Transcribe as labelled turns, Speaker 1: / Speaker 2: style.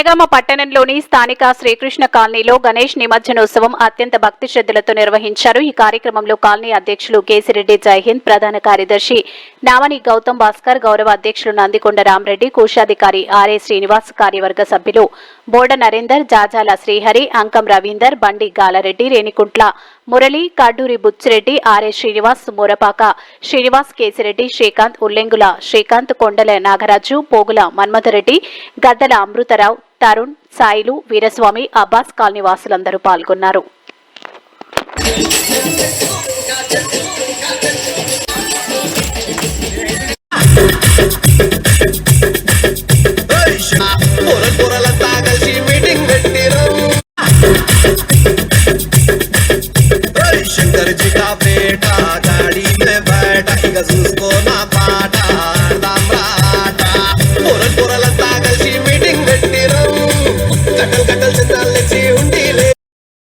Speaker 1: జనగామ పట్టణంలోని స్థానిక శ్రీకృష్ణ కాలనీలో గణేష్ నిమజ్జనోత్సవం అత్యంత భక్తి శ్రద్ధలతో నిర్వహించారు. ఈ కార్యక్రమంలో కాలనీ అధ్యక్షులు కేసిరెడ్డి జైహింద్ ప్రధాన కార్యదర్శి నామని గౌతమ్ భాస్కర్ గౌరవ అధ్యక్షులు నందికొండ రామరెడ్డి కోశాధికారి ఆర్ఏ శ్రీనివాస్ కార్యవర్గ సభ్యులు బోడ Narender Jajala Srihari Ankam Ravinder Bandi Galareddy Renikuntla Murali Kaduri Buchireddy R A Srinivas Moorapaka Srinivas Kesireddy Srikanth Ullengula Srikanth Kondala Nagaraju Pogula Manmathareddy Gaddala Amrutharao Tarun Sailu Veeraswamy Abbas colony వాసులందరూ పాల్గొన్నారు.